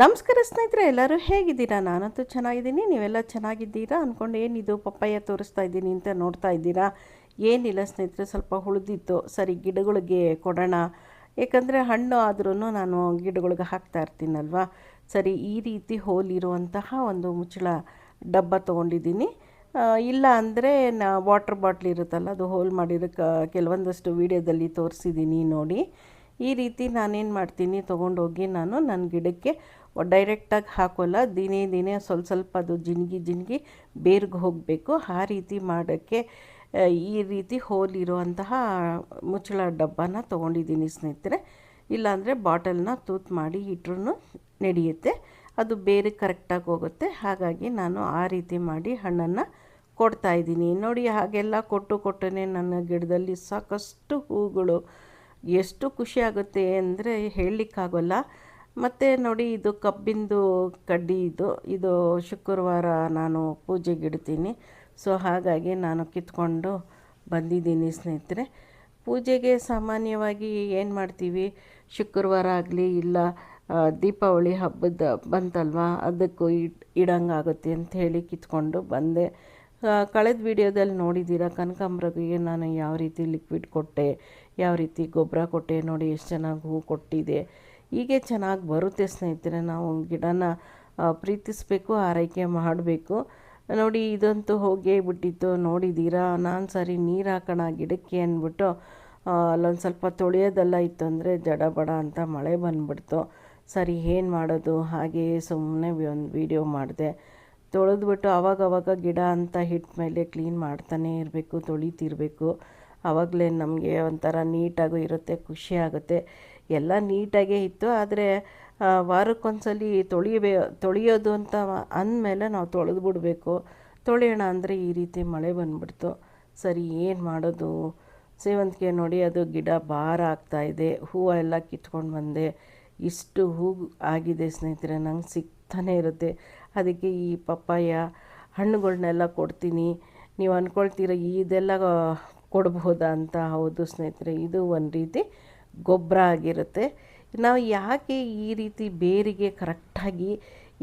ನಮಸ್ಕಾರ ಸ್ನೇಹಿತರೆ, ಎಲ್ಲರೂ ಹೇಗಿದ್ದೀರಾ? ನಾನಂತೂ ಚೆನ್ನಾಗಿದ್ದೀನಿ. ನೀವೆಲ್ಲ ಚೆನ್ನಾಗಿದ್ದೀರಾ? ಅಂದ್ಕೊಂಡು ಏನಿದು ಪಪ್ಪಾಯ ತೋರಿಸ್ತಾ ಇದ್ದೀನಿ ಅಂತ ನೋಡ್ತಾ ಇದ್ದೀರಾ? ಏನಿಲ್ಲ ಸ್ನೇಹಿತರೆ, ಸ್ವಲ್ಪ ಉಳಿದಿತ್ತು ಸರಿ, ಗಿಡಗಳಿಗೆ ಕೊಡೋಣ. ಏಕೆಂದರೆ ಹಣ್ಣು ಆದ್ರೂ ನಾನು ಗಿಡಗಳಿಗೆ ಹಾಕ್ತಾ ಇರ್ತೀನಲ್ವ? ಸರಿ, ಈ ರೀತಿ ಹೋಲಿರುವಂತಹ ಒಂದು ಮುಚ್ಚಳ ಡಬ್ಬ ತೊಗೊಂಡಿದ್ದೀನಿ. ಇಲ್ಲ ಅಂದರೆ ನಾ ವಾಟರ್ ಬಾಟ್ಲ್ ಇರುತ್ತಲ್ಲ, ಅದು ಹೋಲ್ ಮಾಡಿರೋ ಕೆಲವೊಂದಷ್ಟು ವೀಡಿಯೋದಲ್ಲಿ ತೋರಿಸಿದ್ದೀನಿ ನೋಡಿ. ಈ ರೀತಿ ನಾನೇನು ಮಾಡ್ತೀನಿ, ತೊಗೊಂಡೋಗಿ ನಾನು ನನ್ನ ಗಿಡಕ್ಕೆ ಡೈರೆಕ್ಟಾಗಿ ಹಾಕೋಲ್ಲ. ದಿನೇ ದಿನೇ ಸ್ವಲ್ಪ ಸ್ವಲ್ಪ ಅದು ಜಿನ್ಗಿ ಜಿನ್ಗಿ ಬೇರ್ಗೆ ಹೋಗಬೇಕು. ಆ ರೀತಿ ಮಾಡೋಕ್ಕೆ ಈ ರೀತಿ ಹೋಲಿರುವಂತಹ ಮುಚ್ಚಳ ಡಬ್ಬನ ತೊಗೊಂಡಿದ್ದೀನಿ ಸ್ನೇಹಿತರೆ. ಇಲ್ಲಾಂದರೆ ಬಾಟಲ್ನ ತೂತು ಮಾಡಿ ಇಟ್ರೂ ನಡೆಯುತ್ತೆ. ಅದು ಬೇರೆ ಕರೆಕ್ಟಾಗಿ ಹೋಗುತ್ತೆ. ಹಾಗಾಗಿ ನಾನು ಆ ರೀತಿ ಮಾಡಿ ಹಣ್ಣನ್ನು ಕೊಡ್ತಾ ಇದ್ದೀನಿ. ನೋಡಿ, ಹಾಗೆಲ್ಲ ಕೊಟ್ಟು ಕೊಟ್ಟನೆ ನನ್ನ ಗಿಡದಲ್ಲಿ ಸಾಕಷ್ಟು ಹೂಗಳು. ಎಷ್ಟು ಖುಷಿ ಆಗುತ್ತೆ ಅಂದರೆ ಹೇಳಲಿಕ್ಕಾಗೋಲ್ಲ. ಮತ್ತು ನೋಡಿ ಇದು ಕಬ್ಬಿಂದು ಕಡ್ಡಿ ಇದು. ಇದು ಶುಕ್ರವಾರ ನಾನು ಪೂಜೆಗೆ ಇಡ್ತೀನಿ. ಸೊ ಹಾಗಾಗಿ ನಾನು ಕಿತ್ಕೊಂಡು ಬಂದಿದ್ದೀನಿ ಸ್ನೇಹಿತರೆ. ಪೂಜೆಗೆ ಸಾಮಾನ್ಯವಾಗಿ ಏನು ಮಾಡ್ತೀವಿ? ಶುಕ್ರವಾರ ಆಗಲಿ ಇಲ್ಲ ದೀಪಾವಳಿ ಹಬ್ಬದ ಬಂತಲ್ವಾ? ಅದಕ್ಕೂ ಇಟ್ ಇಡಂಗಾಗುತ್ತೆ ಅಂತ ಹೇಳಿ ಕಿತ್ಕೊಂಡು ಬಂದೆ. ಕಳೆದ ವಿಡಿಯೋದಲ್ಲಿ ನೋಡಿದ್ದೀರ, ಕನಕಾಂಬ್ರಗೆ ನಾನು ಯಾವ ರೀತಿ ಲಿಕ್ವಿಡ್ ಕೊಟ್ಟೆ, ಯಾವ ರೀತಿ ಗೊಬ್ಬರ ಕೊಟ್ಟೆ, ನೋಡಿ ಎಷ್ಟು ಚೆನ್ನಾಗಿ ಹೂ ಕೊಟ್ಟಿದೆ. ಹೀಗೆ ಚೆನ್ನಾಗಿ ಬರುತ್ತೆ ಸ್ನೇಹಿತರೆ, ನಾವು ಗಿಡನ ಪ್ರೀತಿಸಬೇಕು, ಆರೈಕೆ ಮಾಡಬೇಕು. ನೋಡಿ, ಇದಂತೂ ಹೋಗೇ ಬಿಟ್ಟಿತ್ತು. ನೋಡಿದ್ದೀರಾ? ನಾನು ಸರಿ ನೀರು ಹಾಕೋಣ, ಗಿಡಕ್ಕೆ ಅಂದ್ಬಿಟ್ಟು ಅಲ್ಲೊಂದು ಸ್ವಲ್ಪ ತೊಳೆಯೋದೆಲ್ಲ ಇತ್ತು ಅಂದರೆ ಜಡ ಬಡ ಅಂತ ಮಳೆ ಬಂದ್ಬಿಡ್ತು. ಸರಿ, ಏನು ಮಾಡೋದು? ಹಾಗೆ ಸುಮ್ಮನೆ ಒಂದು ವೀಡಿಯೋ ಮಾಡಿದೆ. ತೊಳೆದ್ಬಿಟ್ಟು ಅವಾಗವಾಗ ಗಿಡ ಅಂತ ಹಿಟ್ಟ ಮೇಲೆ ಕ್ಲೀನ್ ಮಾಡ್ತಾನೇ ಇರಬೇಕು, ತೊಳಿತಿರಬೇಕು. ಆವಾಗಲೇ ನಮಗೆ ಒಂಥರ ನೀಟಾಗೂ ಇರುತ್ತೆ, ಖುಷಿ ಆಗುತ್ತೆ. ಎಲ್ಲ ನೀಟಾಗೇ ಇತ್ತು, ಆದರೆ ವಾರಕ್ಕೊಂದ್ಸಲಿ ತೊಳಿಬೇ ತೊಳೆಯೋದು ಅಂತ ಅಂದಮೇಲೆ ನಾವು ತೊಳೆದು ಬಿಡಬೇಕು. ತೊಳೆಯೋಣ ಅಂದರೆ ಈ ರೀತಿ ಮಳೆ ಬಂದ್ಬಿಡ್ತು. ಸರಿ, ಏನು ಮಾಡೋದು? ಸೇವಂತಿಗೆ ನೋಡಿ, ಅದು ಗಿಡ ಭಾರ ಇದೆ. ಹೂವು ಎಲ್ಲ ಕಿತ್ಕೊಂಡು ಬಂದೆ. ಇಷ್ಟು ಹೂ ಆಗಿದೆ ಸ್ನೇಹಿತರೆ, ನಂಗೆ ಸಿಗ್ತಾನೆ ಇರುತ್ತೆ. ಅದಕ್ಕೆ ಈ ಪಪ್ಪಾಯ ಹಣ್ಣುಗಳನ್ನೆಲ್ಲ ಕೊಡ್ತೀನಿ. ನೀವು ಅಂದ್ಕೊಳ್ತೀರ ಇದೆಲ್ಲ ಕೊಡ್ಬೋದಾ ಅಂತ? ಹೌದು ಸ್ನೇಹಿತರೆ, ಇದು ಒಂದು ರೀತಿ ಗೊಬ್ಬರ ಆಗಿರುತ್ತೆ. ನಾವು ಯಾಕೆ ಈ ರೀತಿ ಬೇರಿಗೆ ಕರೆಕ್ಟಾಗಿ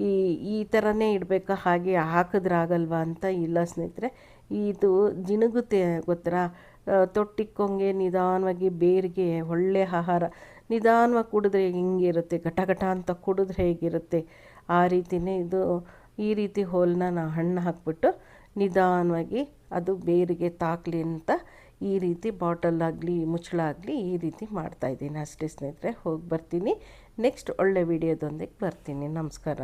ಈ ಈ ಥರನೇ ಇಡಬೇಕಾ, ಹಾಗೆ ಹಾಕಿದ್ರಾಗಲ್ವಾ ಅಂತ ಇಲ್ಲ ಸ್ನೇಹಿತರೆ. ಇದು ಜಿನುಗುತ್ತೆ ಗೊತ್ತಾ? ತೊಟ್ಟಿಕ್ಕೊಂಗೆ ನಿಧಾನವಾಗಿ ಬೇರಿಗೆ ಒಳ್ಳೆ ಆಹಾರ, ನಿಧಾನವಾಗಿ ಕುಡಿದ್ರೆ ಹೆಂಗಿರುತ್ತೆ? ಘಟ ಘಟ ಅಂತ ಕುಡಿದ್ರೆ ಹೇಗಿರುತ್ತೆ? ಆ ರೀತಿಯೇ ಇದು ಈ ರೀತಿ ಹೋಲನ್ನ ನಾ ಹಣ್ಣು ಹಾಕ್ಬಿಟ್ಟು ನಿಧಾನವಾಗಿ ಅದು ಬೇರಿಗೆ ತಾಕಲಿ ಅಂತ ಈ ರೀತಿ ಬಾಟಲ್ ಆಗಲಿ, ಮುಚ್ಚಳ ಆಗಲಿ ಈ ರೀತಿ ಮಾಡ್ತಾಯಿದ್ದೀನಿ ಅಷ್ಟೇ ಸ್ನೇಹಿತರೆ, ಹೋಗಿ ಬರ್ತೀನಿ. ನೆಕ್ಸ್ಟ್ ಒಳ್ಳೆ ವಿಡಿಯೋದೊಂದಿಗೆ ಬರ್ತೀನಿ. ನಮಸ್ಕಾರ.